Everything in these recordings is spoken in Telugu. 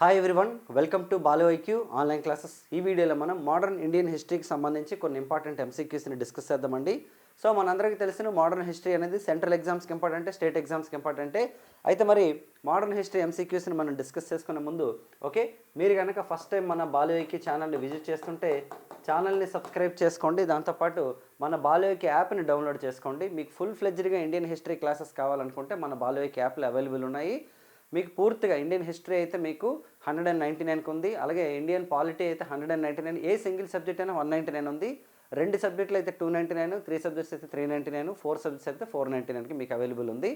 Hi everyone welcome to Balo IQ online classes ఈ వీడియోలో మనం మోడర్న్ ఇండియన్ హిస్టరీకి సంబంధించి కొన్ని ఇంపార్టెంట్ ఎంసీక్యూస్ని డిస్కస్ చేద్దామండి. సో మనందరికీ తెలిసిన మోడర్న్ హిస్టరీ అనేది సెంట్రల్ ఎగ్జామ్స్కి ఇంపార్టెంటే స్టేట్ ఎగ్జామ్స్కి ఇంపార్టెంటే అయితే మరి మోడర్న్ హిస్టరీ ఎంసీక్యూస్ని మనం డిస్కస్ చేసుకునే ముందు ఓకే మీరు కనుక ఫస్ట్ టైం మన బాలోకి ఛానల్ని విజిట్ చేస్తుంటే ఛానల్ని సబ్స్క్రైబ్ చేసుకోండి. దాంతోపాటు మన బాలోకి యాప్ని డౌన్లోడ్ చేసుకోండి. మీకు ఫుల్ ఫ్లెజ్డ్గా ఇండియన్ హిస్టరీ క్లాసెస్ కావాలనుకుంటే మన బాలోకి యాప్లు అవైలబుల్ ఉన్నాయి. మీకు పూర్తిగా ఇండియన్ హిస్టరీ అయితే మీకు హండ్రెడ్ అండ్ నైంటీ నైన్కి ఉంది. అలాగే ఇండియన్ పాలిటీ అయితే hundred and ninety nine. A single subject అయినా వన్ నైంటీ నైన్ ఉంది. రెండు సబ్జెక్టులు అయితే two ninety nine three subjects అయితే three ninety nine four subjects అయితే ఫోర్ నైంటీ నైన్కి మీకు అవైలబుల్ ఉంది.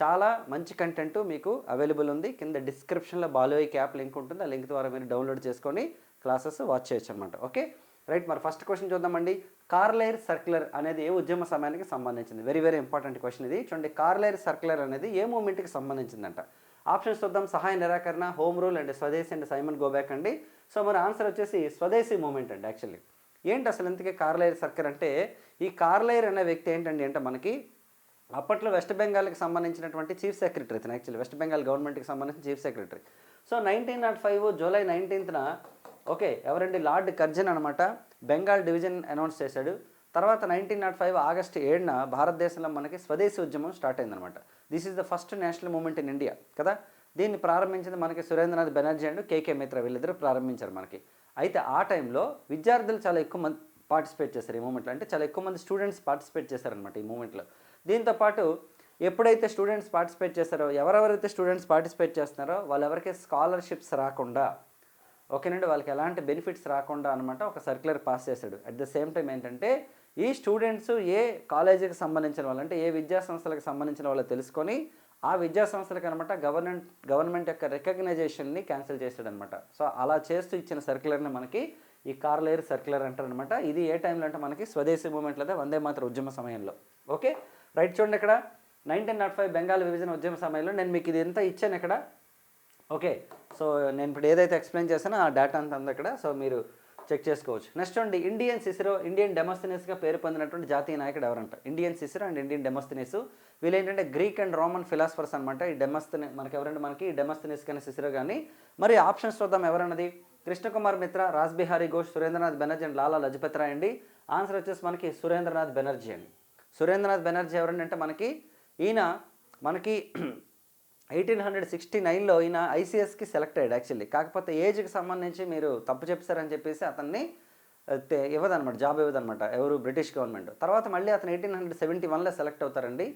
చాలా మంచి కంటెంట్ మీకు అవైలబుల్ ఉంది. కింద డిస్క్రిప్షన్లో బాలోయ్ క్యాప్ లింక్ ఉంటుంది. ఆ లింక్ ద్వారా మీరు డౌన్లోడ్ చేసుకొని క్లాసెస్ వాచ్ చేయొచ్చు అనమాట ఓకే? రైట్ మరి ఫస్ట్ క్వశ్చన్ చూద్దామండి. కార్లైర్ సర్క్యులర్ అనేది ఏ ఉద్యమ సమయానికి సంబంధించింది? వెరీ వెరీ ఇంపార్టెంట్ క్వశ్చన్ ఇది. చూడండి కార్లైర్ సర్క్యులర్ అనేది ఏ మూమెంట్కి సంబంధించిందంట? ఆప్షన్స్ చూద్దాం. సహాయ నిరాకరణ home rule and swadeshi and Simon go back అండి. సో మన ఆన్సర్ వచ్చేసి స్వదేశీ మూమెంట్ అండి యాక్చువల్లీ. ఏంటి అసలు ఇంతకీ కార్లైర్ సర్కిల్ అంటే ఈ కార్లైర్ అనే వ్యక్తి ఏంటండి అంటే మనకి అప్పట్లో వెస్ట్ బెంగాల్కి సంబంధించినటువంటి చీఫ్ సెక్రటరీ ఇతను యాక్చువల్లీ. వెస్ట్ బెంగాల్ గవర్నమెంట్కి సంబంధించిన chief secretary so nineteen nought five July నైన్టీన్త్న okay ఎవరండి? లార్డ్ కర్జన్ అనమాట బెంగాల్ డివిజన్ అనౌన్స్ చేశాడు. తర్వాత నైన్టీన్ నాట్ ఫైవ్ ఆగస్ట్ ఏడున భారతదేశంలో మనకి స్వదేశీ ఉద్యమం స్టార్ట్ అయిందనమాట this is the first national movement in India కదా? దీన్ని ప్రారంభించింది మనకి సురేంద్రనాథ్ బెనర్జీ అండ్ కేకే మిత్ర వీళ్ళిద్దరు ప్రారంభించారు మనకి. అయితే ఆ టైంలో విద్యార్థులు చాలా ఎక్కువ మంది పార్టిసిపేట్ చేశారు ఈ మూమెంట్లో అంటే చాలా ఎక్కువ మంది స్టూడెంట్స్ పార్టిసిపేట్ చేశారనమాట ఈ మూమెంట్లో దీంతో పాటు ఎప్పుడైతే స్టూడెంట్స్ పార్టిసిపేట్ చేస్తారో ఎవరెవరైతే స్టూడెంట్స్ పార్టిసిపేట్ చేస్తున్నారో వాళ్ళెవరికి స్కాలర్షిప్స్ రాకుండా ఓకేనండి? వాళ్ళకి ఎలాంటి బెనిఫిట్స్ రాకుండా అనమాట ఒక సర్క్యులర్ పాస్ చేశాడు. అట్ ద సేమ్ టైం ఏంటంటే ఈ స్టూడెంట్స్ ఏ కాలేజీకి సంబంధించిన వాళ్ళు అంటే ఏ విద్యా సంస్థలకు సంబంధించిన వాళ్ళు తెలుసుకొని ఆ విద్యా సంస్థలకు అనమాట గవర్నమెంట్ గవర్నమెంట్ యొక్క రికగ్నైజేషన్ని క్యాన్సిల్ చేశాడనమాట సో అలా చేస్తూ ఇచ్చిన సర్క్యులర్ని మనకి ఈ కార్లేర్ సర్క్యులర్ అంటారనమాట ఇది ఏ టైంలో అంటే మనకి స్వదేశీ మూమెంట్లో అయితే వందే మాత్ర ఉద్యమ సమయంలో. ఓకే? రైట్ చూడండి ఇక్కడ. నైన్టీన్ నాట్ ఫైవ్ బెంగాల్ విభజన ఉద్యమ సమయంలో నేను మీకు ఇది ఎంత ఇచ్చాను ఇక్కడ. ఓకే? సో నేను ఇప్పుడు ఏదైతే ఎక్స్ప్లెయిన్ చేశానో ఆ డేటా అంతా ఉంది సో మీరు చెక్ చేసుకోవచ్చు. నెక్స్ట్ అండి ఇండియన్ సిసిరో ఇండియన్ డెమోస్థినిస్గా పేరు పొందినటువంటి జాతీయ నాయకుడు ఎవరంట? Indian Cicero and Indian Demosthenes వీళ్ళు ఏంటంటే గ్రీక్ అండ్ రోమన్ ఫిలాసఫర్స్ అనమాట ఈ డెమోస్థిని మనకి? ఎవరంటే మనకి డెమోస్థినిస్ కానీ సిసిరో కానీ. మరి ఆప్షన్స్ చూద్దాం ఎవరన్నది? కృష్ణకుమార్ మిత్ర రాజ్బిహారీ ఘోష్ సురేంద్రనాథ్ బెనర్జీ అండ్ లాలా లజపత్ రాయ్ అండి. ఆన్సర్ వచ్చేసి మనకి సురేంద్రనాథ్ బెనర్జీ అండి. సురేంద్రనాథ్ బెనర్జీ ఎవరంటే అంటే మనకి ఈయన మనకి ఎయిటీన్ హండ్రెడ్ సిక్స్టీ నైన్లో ఈయన ఐసీఎస్కి సెలెక్ట్ అయ్యాడు యాక్చువల్లీ. కాకపోతే ఏజ్కి సంబంధించి మీరు తప్పు చెప్పారని చెప్పేసి అతన్ని ఇవ్వదనమాట జాబ్ ఇవ్వదనమాట ఎవరు బ్రిటిష్ గవర్నమెంట్. తర్వాత మళ్ళీ అతను ఎయిటీన్ హండ్రెడ్ సెవెంటీ వన్లో సెలెక్ట్ అవుతారండి.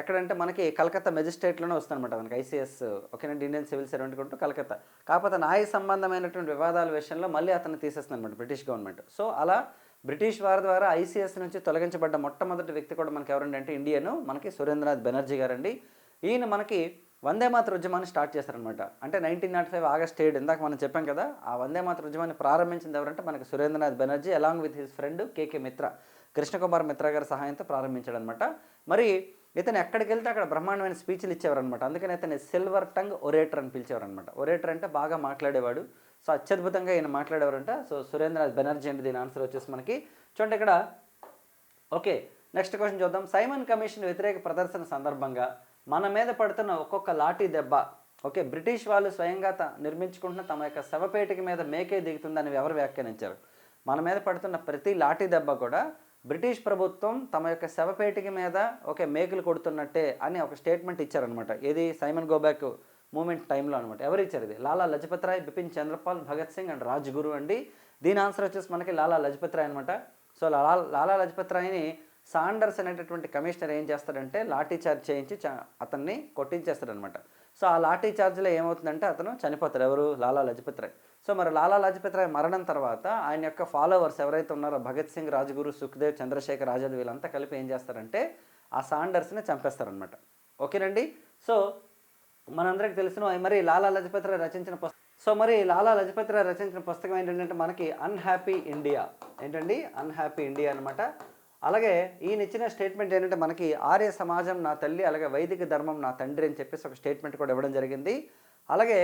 ఎక్కడంటే మనకి కలకత్తా మెజిస్ట్రేట్లోనే వస్తుందన్నమాట మనకి ఐసీఎస్ ఓకేనండి ఇండియన్ సివిల్ సర్వెంట్ కొంటూ కలకత్తా. కాకపోతే న్యాయ సంబంధమైనటువంటి వివాదాల విషయంలో మళ్ళీ అతను తీసేస్తుందన్నమాట బ్రిటిష్ గవర్నమెంట్. సో అలా బ్రిటిష్ వారి ద్వారా ఐసీఎస్ నుంచి తొలగించబడ్డ మొట్టమొదటి వ్యక్తి కూడా మనకి ఎవరండి అంటే ఇండియన్ మనకి సురేంద్రనాథ్ బెనర్జీ గారండి. ఈయన మనకి వందే మాతృ ఉద్యమాన్ని స్టార్ట్ చేశారనమాట అంటే నైన్టీన్ నాట్ ఫైవ్ ఆగస్ట్ ఏడు ఇందాక మనం చెప్పాం కదా ఆ వందే మాతృ ఉద్యమాన్ని ప్రారంభించింది ఎవరంటే మనకు Surendranath Banerjee along with his friend K K Mitra Krishnakumar Mitra గారి సహాయంతో ప్రారంభించాడు అనమాట మరి ఇతను ఎక్కడికి వెళ్తే అక్కడ బ్రహ్మాండమైన స్పీచ్లు ఇచ్చేవారనమాట అందుకని ఇతను సిల్వర్ టంగ్ ఒరేటర్ అని పిలిచేవారనమాట ఒరేటర్ అంటే బాగా మాట్లాడేవాడు. సో అత్యద్భుతంగా ఈయన మాట్లాడేవారంట. సో సురేంద్రనాథ్ బెనర్జీ అంటే దీని ఆన్సర్ వచ్చేసి మనకి. చూడండి ఇక్కడ. ఓకే నెక్స్ట్ క్వశ్చన్ చూద్దాం. సైమన్ కమిషన్ వ్యతిరేక ప్రదర్శన సందర్భంగా మన మీద పడుతున్న ఒక్కొక్క లాఠీ దెబ్బ ఓకే బ్రిటిష్ వాళ్ళు స్వయంగా త నిర్మించుకుంటున్న తమ యొక్క శవపేటిక మీద మేకే దిగుతుందని ఎవరు వ్యాఖ్యానించారు? మన మీద పడుతున్న ప్రతి లాఠీ దెబ్బ కూడా బ్రిటిష్ ప్రభుత్వం తమ యొక్క శవపేటిక మీద ఓకే మేకులు కొడుతున్నట్టే అని ఒక స్టేట్మెంట్ ఇచ్చారనమాట ఏది? సైమన్ గోబ్యాక్ మూమెంట్ టైంలో అనమాట ఎవరు ఇచ్చారు ఇది? లాలా లజపత్ రాయ్ బిపిన్ చంద్రపాల్ భగత్ సింగ్ అండ్ రాజ్గురు అండి. దీని ఆన్సర్ వచ్చేసి మనకి లాలా లజపత్ రాయ్ అనమాట సో లాలా లాలా లజపత్ రాయ్ని సాండర్స్ అనేటటువంటి కమిషనర్ ఏం చేస్తాడంటే లాఠీ చార్జ్ చేయించి అతన్ని కొట్టించేస్తాడనమాట. సో ఆ లాఠీ చార్జ్లో ఏమవుతుందంటే అతను చనిపోతాడు. ఎవరు? లాలా లజపత్ రాయ్ సో మరి లాలా లజపత్ రాయ్ మరణం తర్వాత ఆయన యొక్క ఫాలోవర్స్ ఎవరైతే ఉన్నారో భగత్ సింగ్ రాజ్గురు సుఖ్దేవ్ చంద్రశేఖర్ ఆజాద్ వీళ్ళంతా కలిపి ఏం చేస్తారంటే ఆ సాండర్స్ని చంపేస్తారనమాట. ఓకేనండి? సో మనందరికి తెలిసిన మరి లాలా లజపత్ రాయ్ రచించిన పుస్తకం సో మరి లాలా లజపత్ రాయ్ రచించిన పుస్తకం ఏంటంటే మనకి అన్హ్యాపీ ఇండియా. ఏంటండి? అన్హ్యాపీ ఇండియా అనమాట అలాగే ఈయన ఇచ్చిన స్టేట్మెంట్ ఏంటంటే మనకి ఆర్య సమాజం నా తల్లి అలాగే వైదిక ధర్మం నా తండ్రి అని చెప్పేసి ఒక స్టేట్మెంట్ కూడా ఇవ్వడం జరిగింది. అలాగే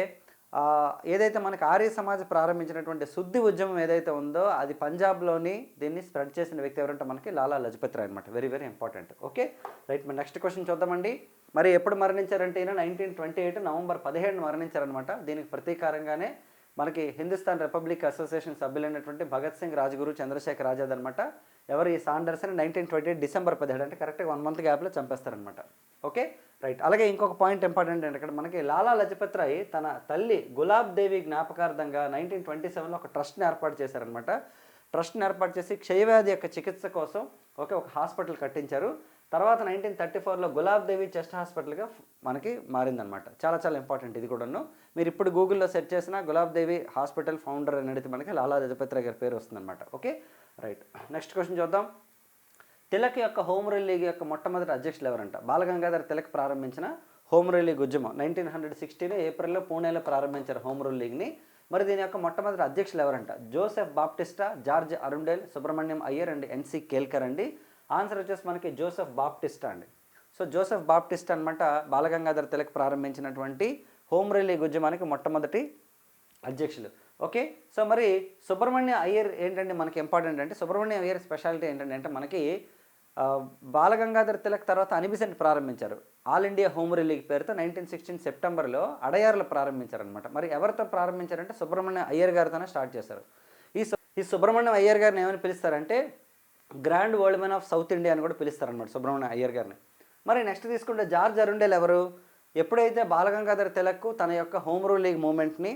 ఏదైతే మనకి ఆర్య సమాజ్ ప్రారంభించినటువంటి శుద్ధి ఉద్యమం ఏదైతే ఉందో అది పంజాబ్లోని దీన్ని స్ప్రెడ్ చేసిన వ్యక్తి ఎవరంటే మనకి లాలా లజపతి రాయ్ అనమాట very very important. Okay? Right మరి నెక్స్ట్ క్వశ్చన్ చూద్దామండి. మరి ఎప్పుడు మరణించారంటే ఈయన? నైన్టీన్ ట్వంటీ ఎయిట్ నవంబర్ పదిహేడు మరణించారనమాట దీనికి ప్రతీకారంగానే మనకి హిందుస్థాన్ రిపబ్లిక్ అసోసియేషన్ సభ్యులైనటువంటి భగత్ సింగ్ రాజ్గురు చంద్రశేఖర్ ఆజాద్ అనమాట ఎవరు ఈ సాండర్స్ని నైన్టీన్ ట్వంటీ ఎయిట్ డిసెంబర్ పదిహేడు అంటే కరెక్ట్గా వన్ మంత్ గ్యాప్లో చంపేస్తారనమాట ఓకే? రైట్ అలాగే ఇంకొక పాయింట్ ఇంపార్టెంట్ అంటే ఇక్కడ మనకి లాలా లజపత్ రాయ్ తన తల్లి గులాబ్ దేవి జ్ఞాపకార్థంగా నైన్టీన్ ట్వంటీ సెవెన్లో ఒక ట్రస్ట్ని ఏర్పాటు చేశారనమాట ట్రస్ట్ని ఏర్పాటు చేసి క్షయవ్యాధి యొక్క చికిత్స కోసం ఓకే ఒక హాస్పిటల్ కట్టించారు. తర్వాత నైన్టీన్ థర్టీ ఫోర్లో గులాబ్ దేవి చెస్ట్ హాస్పిటల్గా మనకి మారిందనమాట చాలా చాలా ఇంపార్టెంట్ ఇది కూడాను. మీరు ఇప్పుడు గూగుల్లో సెర్చ్ చేసిన గులాబ్ దేవి హాస్పిటల్ ఫౌండర్ అనేది మనకి లాలా దజపత్ర గారి పేరు వస్తుందన్నమాట. ఓకే? రైట్. నెక్స్ట్ క్వశ్చన్ చూద్దాం. తిలక్ యొక్క హోమ్ రూల్ లీగ్ యొక్క మొట్టమొదటి అధ్యక్షులు ఎవరంట? బాలగంగాధర్ తిలక్ ప్రారంభించిన హోమ్ రూల్ లీగ్ ఉద్యమం. నైన్టీన్ హండ్రెడ్ సిక్స్టీలో ఏప్రిల్లో పూణేలో ప్రారంభించారు హోమ్ రూల్ లీగ్ని. మరి దీని యొక్క మొట్టమొదటి అధ్యక్షులు ఎవరంట? Joseph Baptista George Arundale Subrahmanyam Iyer and N C Kelkar అండి. ఆన్సర్ వచ్చేసి మనకి జోసెఫ్ బాప్టిస్ట్ అండి. సో జోసెఫ్ బాప్టిస్ట్ అనమాట బాలగంగాధర్ తిలక్ ప్రారంభించినటువంటి హోమ్ రిలీ లీగ్ మొట్టమొదటి అధ్యక్షులు. ఓకే? సో మరి సుబ్రహ్మణ్య అయ్యర్ ఏంటంటే మనకి ఇంపార్టెంట్ అంటే సుబ్రహ్మణ్య అయ్యర్ స్పెషాలిటీ ఏంటంటే అంటే మనకి ఆ, బాలగంగాధర్ తిలక్ తర్వాత అనిబిసెంట్ ప్రారంభించారు. ఆల్ ఇండియా హోమ్ రిలీగ్ పేరుతో నైన్టీన్ సిక్స్టీన్ సెప్టెంబర్లో అడయార్లో ప్రారంభించారనమాట మరి ఎవరితో ప్రారంభించారంటే సుబ్రహ్మణ్య అయ్యర్ గారితోనే స్టార్ట్ చేశారు. ఈ సు- ఈ సుబ్రహ్మణ్యం అయ్యర్ గారిని ఏమని పిలుస్తారంటే grand world man of south India అని కూడా పిలుస్తారనమాట సుబ్రహ్మణ్య అయ్యర్ గారిని. మరి నెక్స్ట్ తీసుకుంటే జార్జ్ అరుండేల్ ఎవరు? ఎప్పుడైతే బాలగంగాధర్ తిలక్ తన యొక్క హోమ్ రూల్ లీగ్ మూమెంట్ని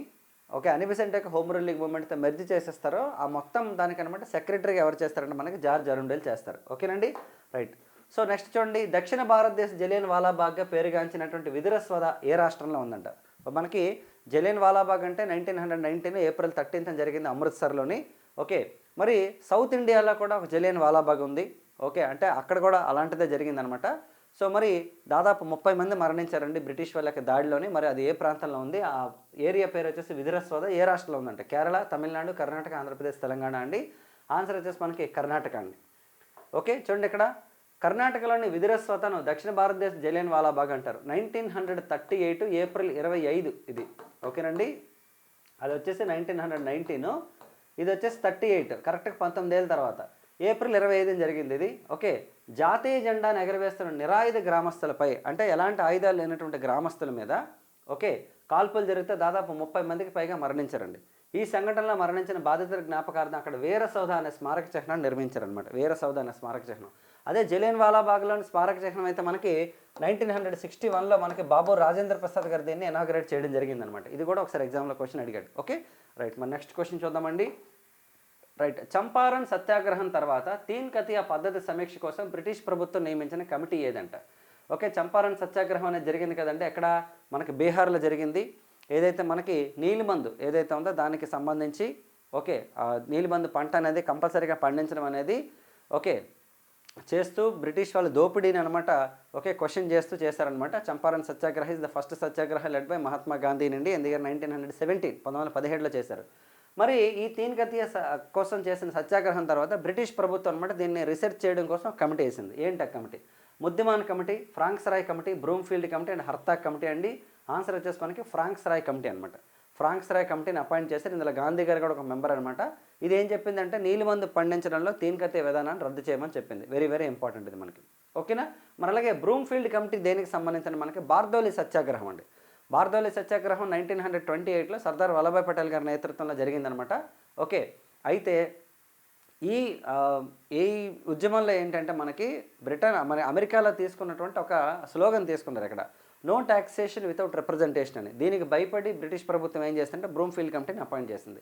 ఓకే అనిబిసెంట్ యొక్క హోమ్ రూల్ లీగ్ మూమెంట్తో మెర్జ్ చేసేస్తారో ఆ మొత్తం దానికనమాట సెక్రటరీగా ఎవరు చేస్తారంటే మనకి జార్జ్ అరుండేల్ చేస్తారు. ఓకేనండి? రైట్. సో నెక్స్ట్ చూడండి దక్షిణ భారతదేశ జలియన్ వాలాబాగ్గా పేరుగాంచినటువంటి విదురస్వద ఏ రాష్ట్రంలో ఉందంట? మనకి జలియన్ వాలాబాగ్ అంటే nineteen hundred nineteen April thirteenth జరిగింది అమృత్సర్లోని. ఓకే మరి సౌత్ ఇండియాలో కూడా ఒక జలియన్ వాలాబాగ్ ఉంది. ఓకే అంటే అక్కడ కూడా అలాంటిదే జరిగిందనమాట. సో మరి దాదాపు ముప్పై మంది మరణించారండి బ్రిటిష్ వాళ్ళకి దాడిలోని. మరి అది ఏ ప్రాంతంలో ఉంది? ఆ ఏరియా పేరు వచ్చేసి విధిరస్వద ఏ రాష్ట్రంలో ఉందంటే కేరళ తమిళనాడు కర్ణాటక ఆంధ్రప్రదేశ్ తెలంగాణ అండి. ఆన్సర్ వచ్చేసి మనకి కర్ణాటక అండి. ఓకే చూడండి ఇక్కడ. కర్ణాటకలోని విధిరస్వతను దక్షిణ భారతదేశ జలియన్ వాలాబాగ్ అంటారు. Nineteen hundred thirty eight April ఇరవై ఐదు ఇది. ఓకేనండి? అది వచ్చేసి నైన్టీన్ హండ్రెడ్ నైన్టీన్. ఇది వచ్చేసి థర్టీ ఎయిట్ కరెక్ట్గా పంతొమ్మిది ఏళ్ళ తర్వాత. ఏప్రిల్ ఇరవై ఐదున జరిగింది ఇది. ఓకే. జాతీయ జెండాను ఎగరవేస్తున్న నిరాయుధ గ్రామస్తులపై అంటే ఎలాంటి ఆయుధాలు లేనటువంటి గ్రామస్తుల మీద ఓకే కాల్పులు జరిగితే దాదాపు ముప్పై మందికి పైగా మరణించారండి. ఈ సంఘటనలో మరణించిన బాధితుల జ్ఞాపకార్థం అక్కడ వీర సౌధ అనే స్మారక చిహ్నాన్ని నిర్మించారనమాట వీర సౌధ అనే స్మారక చిహ్నం. అదే జలియన్ వాలాబాగ్లోని స్మారక చిహ్నం అయితే మనకి నైన్టీన్ హండ్రెడ్ సిక్స్టీ వన్లో మనకి బాబు రాజేంద్ర ప్రసాద్ గారు దీన్ని ఇనాగ్రేట్ చేయడం జరిగిందనమాట ఇది కూడా ఒకసారి ఎగ్జామ్లో క్వశ్చన్ అడిగాడు. ఓకే రైట్ మరి నెక్స్ట్ క్వశ్చన్ చూద్దామండి. రైట్ చంపారన్ సత్యాగ్రహం తర్వాత తీన్ కతియా పద్ధతి సమీక్ష కోసం బ్రిటిష్ ప్రభుత్వం నియమించిన కమిటీ ఏదంట? ఓకే చంపారన్ సత్యాగ్రహం అనేది జరిగింది కదండి. ఎక్కడ? మనకి బీహార్లో జరిగింది. ఏదైతే మనకి నీలిమందు ఏదైతే ఉందో దానికి సంబంధించి ఓకే నీలిమందు పంట అనేది కంపల్సరీగా పండించడం అనేది ఓకే చేస్తూ బ్రిటిష్ వాళ్ళు దోపిడీని అనమాట ఒకే క్వశ్చన్ చేస్తూ చేశారనమాట. Champaran satyagraha is the first satyagraha led by Mahatma Gandhi నుండి ఎందుకంటే నైన్టీన్ హండ్రెడ్ సెవెంటీన్ పంతొమ్మిది వందల పదిహేడులో చేశారు. మరి ఈ తీనగతియ స- కోసం చేసిన సత్యాగ్రహం తర్వాత బ్రిటిష్ ప్రభుత్వం అనమాట దీన్ని రీసెర్చ్ చేయడం కోసం ఒక కమిటీ వేసింది. ఏంటి ఆ committee? Muddiman committee Franks Ray committee Broomfield committee and Hartog committee అండి. ఆన్సర్ వచ్చేసి మనకి ఫ్రాంక్స్ రాయ్ కమిటీ అనమాట ఫ్రాంక్స్ రాయ్ కమిటీని అపాయింట్ చేశారు. ఇందులో గాంధీ గారు కూడా ఒక మెంబర్ అనమాట ఇది ఏం చెప్పిందంటే నీలిమందు పండించడంలో తీన్కతే విధానాన్ని రద్దు చేయమని చెప్పింది. వెరీ వెరీ ఇంపార్టెంట్ ఇది మనకి. ఓకేనా? మరి అలాగే బ్రూమ్ఫీల్డ్ కమిటీ దేనికి సంబంధించిన మనకి? బార్దోలి సత్యాగ్రహం అండి. బార్దోలి సత్యాగ్రహం నైన్టీన్ హండ్రెడ్ ట్వంటీ ఎయిట్లో సర్దార్ వల్లభాయ్ పటేల్ గారి నేతృత్వంలో జరిగిందనమాట ఓకే. అయితే ఈ ఈ ఉద్యమంలో ఏంటంటే మనకి బ్రిటన్ మన అమెరికాలో తీసుకున్నటువంటి ఒక స్లోగన్ తీసుకున్నారు ఇక్కడ. నో టాక్సేషన్ వితౌట్ రిప్రజెంటేషన్ అని. దీనికి భయపడి బ్రిటిష్ ప్రభుత్వం ఏం చేస్తుందంటే బ్రూమ్ఫీల్డ్ కమిటీని అపాయింట్ చేసింది.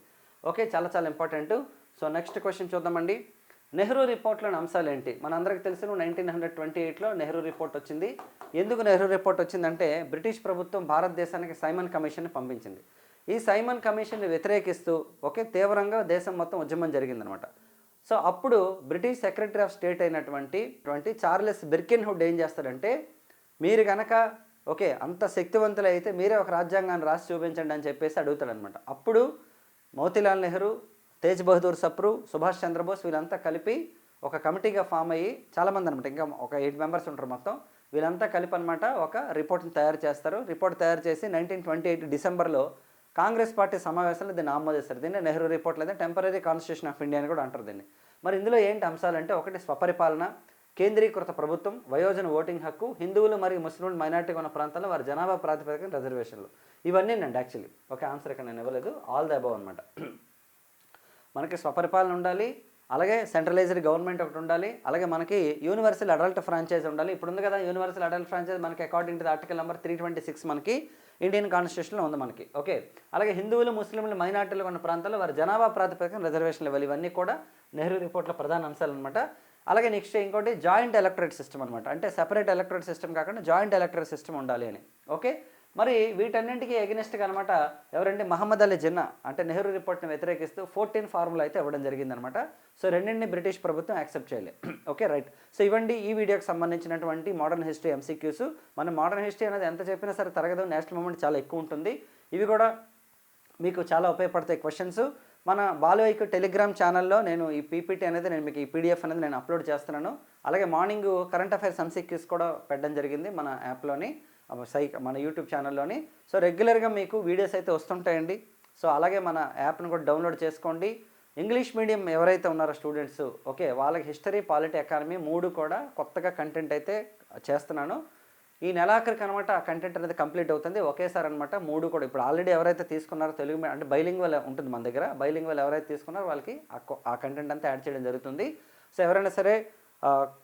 ఓకే చాలా చాలా ఇంపార్టెంట్ సో నెక్స్ట్ క్వశ్చన్ చూద్దామండి. నెహ్రూ రిపోర్ట్లోని అంశాలు ఏంటి? మనందరికీ తెలుసు నైన్టీన్ హండ్రెడ్ ట్వంటీ ఎయిట్లో నెహ్రూ రిపోర్ట్ వచ్చింది. ఎందుకు నెహ్రూ రిపోర్ట్ వచ్చిందంటే బ్రిటిష్ ప్రభుత్వం భారతదేశానికి సైమన్ కమిషన్ని పంపించింది. ఈ సైమన్ కమిషన్ని వ్యతిరేకిస్తూ ఒకే తీవ్రంగా దేశం మొత్తం ఉద్యమం జరిగిందనమాట. సో అప్పుడు బ్రిటిష్ సెక్రటరీ ఆఫ్ స్టేట్ అయినటువంటి ట్వంటీ చార్లెస్ బిర్కిన్హుడ్ ఏం చేస్తాడంటే మీరు కనుక ఓకే అంత శక్తివంతులు అయితే మీరే ఒక రాజ్యాంగాన్ని రాసి చూపించండి అని చెప్పేసి అడుగుతాడనమాట అప్పుడు మోతీలాల్ నెహ్రూ తేజ్ బహదూర్ సప్రు సుభాష్ చంద్రబోస్ వీళ్ళంతా కలిపి ఒక కమిటీగా ఫామ్ అయ్యి చాలామంది అనమాట ఇంకా ఒక ఎయిట్ మెంబర్స్ ఉంటారు మొత్తం. వీళ్ళంతా కలిపి అనమాట ఒక రిపోర్ట్ని తయారు చేస్తారు. రిపోర్ట్ తయారు చేసి నైన్టీన్ ట్వంటీ ఎయిట్ డిసెంబర్లో కాంగ్రెస్ పార్టీ సమావేశంలో దీన్ని ఆమోదిస్తారు. దీన్ని నెహ్రూ రిపోర్ట్ లేదా టెంపరీ కాన్స్టిట్యూషన్ ఆఫ్ ఇండియా అని కూడా అంటారు దీన్ని. మరి ఇందులో ఏంటి అంశాలంటే ఒకటి స్వపరిపాలన కేంద్రీకృత ప్రభుత్వం వయోజన ఓటింగ్ హక్కు హిందువులు మరియు ముస్లింలు మైనార్టీగా ఉన్న ప్రాంతాల్లో వారి జనాభా ప్రాతిపదికన రిజర్వేషన్లు. ఇవన్నీ నండి యాక్చువల్లీ ఓకే ఆన్సర్ ఇక్కడ నేను ఇవ్వలేదు. ఆల్ ద అబౌవ్ అనమాట మనకి స్వపరిపాలన ఉండాలి అలాగే సెంట్రలైజ్డ్ గవర్నమెంట్ ఒకటి ఉండాలి అలాగే మనకి యూనివర్సల్ అడల్ట్ ఫ్రాంచైజ్ ఉండాలి. ఇప్పుడు ఉంది కదా యూనివర్సల్ అడల్ట్ ఫ్రాంచైజ్ మనకి according to the article number three twenty six మనకి ఇండియన్ కాన్స్టిట్యూషన్లో ఉంది మనకి. ఓకే అలాగే హిందువులు ముస్లింలు మైనార్టీలు ఉన్న ప్రాంతాల్లో వారి జనాభా ప్రాతిపదికన రిజర్వేషన్లు ఇవ్వాలి. ఇవన్నీ కూడా నెహ్రూ రిపోర్ట్లో ప్రధాన అంశాలు అనమాట అలాగే నెక్స్ట్ ఇంకోటి జాయింట్ ఎలక్ట్రేట్ సిస్టమ్ అనమాట అంటే సెపరేట్ ఎలక్ట్రేట్ సిస్టమ్ కాకుండా జాయింట్ ఎలక్ట్రేట్ సిస్టమ్ ఉండాలి అని. ఓకే మరి వీటన్నింటికి ఎగనిస్ట్గా అనమాట ఎవరంటే మహమ్మద్ అలీ జిన్నా. అంటే నెహ్రూ రిపోర్ట్ని వ్యతిరేకిస్తూ ఫోర్టీన్ ఫార్ములా అయితే ఇవ్వడం జరిగిందనమాట సో రెండింటిని బ్రిటిష్ ప్రభుత్వం యాక్సెప్ట్ చేయాలి. ఓకే రైట్ సో ఇవ్వండి ఈ వీడియోకి సంబంధించినటువంటి మోడర్న్ హిస్టరీ ఎంసీక్యూస్ మన మోడర్న్ హిస్టరీ అనేది ఎంత చెప్పినా సరే తరగదు నేషనల్ మూమెంట్ చాలా ఎక్కువ ఉంటుంది. ఇవి కూడా మీకు చాలా ఉపయోగపడతాయి క్వశ్చన్స్ మన బాలువైకు టెలిగ్రామ్ ఛానల్లో నేను ఈ పీపీటీ అనేది నేను మీకు ఈ పీడిఎఫ్ అనేది నేను అప్లోడ్ చేస్తున్నాను. అలాగే మార్నింగ్ కరెంట్ అఫైర్స్ ఎంసీక్యూస్ కూడా పెట్టడం జరిగింది మన యాప్లోని సై మన యూట్యూబ్ ఛానల్లోని సో రెగ్యులర్గా మీకు వీడియోస్ అయితే వస్తుంటాయండి. సో అలాగే మన యాప్ను కూడా డౌన్లోడ్ చేసుకోండి. ఇంగ్లీష్ మీడియం ఎవరైతే ఉన్నారో స్టూడెంట్స్ ఓకే వాళ్ళకి హిస్టరీ పాలిటీ ఎకానమీ మూడు కూడా కొత్తగా కంటెంట్ అయితే చేస్తున్నాను. ఈ నెలాఖరికి అనమాట ఆ కంటెంట్ అనేది కంప్లీట్ అవుతుంది. ఒకేసారి అనమాట మూడు కూడా ఇప్పుడు ఆల్రెడీ ఎవరైతే తీసుకున్నారో తెలుగు అంటే బైలింగ్ వల్ల ఉంటుంది మన దగ్గర. బైలింగ్ వల్ల ఎవరైతే తీసుకున్నారో వాళ్ళకి ఆ కంటెంట్ అంతా యాడ్ చేయడం జరుగుతుంది. సో ఎవరైనా సరే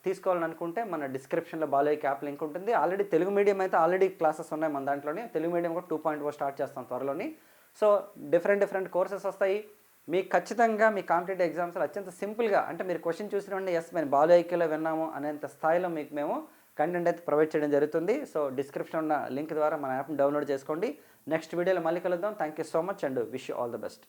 తీసుకోవాలని అనుకుంటే మన డిస్క్రిప్షన్లో బాలయ్య యాప్ లింక్ ఉంటుంది. ఆల్రెడీ తెలుగు మీడియం అయితే ఆల్రెడీ క్లాసెస్ ఉన్నాయి మన దాంట్లోనే. తెలుగు మీడియం కూడా టూ పాయింట్ స్టార్ట్ చేస్తాం త్వరలోని. సో డిఫరెంట్ డిఫరెంట్ కోర్సెస్ వస్తాయి. మీకు ఖచ్చితంగా మీ కాంపిటేటివ్ ఎగ్జామ్స్లో అత్యంత సింపుల్గా అంటే మీరు క్వశ్చన్ చూసిన ఎస్ మేము బాలయ్యలో విన్నాము అనేంత స్థాయిలో మీకు మేము కంటెంట్ అయితే ప్రొవైడ్ చేయడం జరుగుతుంది. సో డిస్క్రిప్షన్ ఉన్న లింక్ ద్వారా మన యాప్ని డౌన్లోడ్ చేసుకోండి. నెక్స్ట్ వీడియోలో మళ్ళీ కలుద్దాం. Thank you so much and wish all the best.